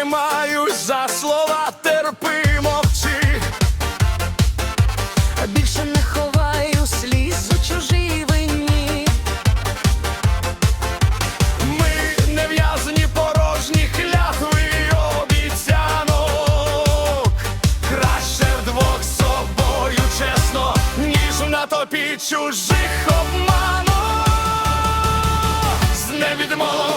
тримаюсь за слова терпи, мовчи Більше не ховаю сліз у чужій вині. Ми не в'язані порожні клятви і обіцянок. Краще вдвох з собою, чесно, ніж на топі чужих обманок. З невідмолом.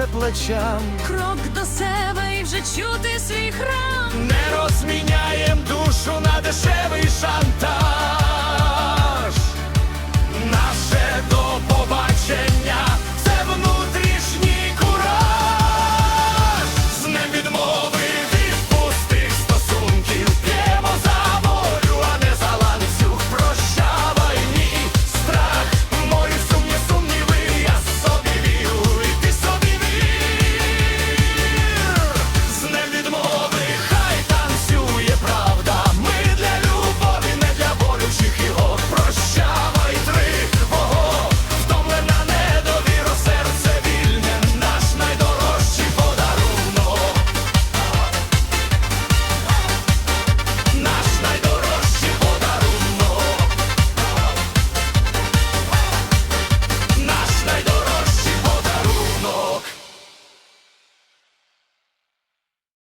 лише плечам. Крок до себе і вже чути свій храм. Не розміняєм душу на дешевий шантаж.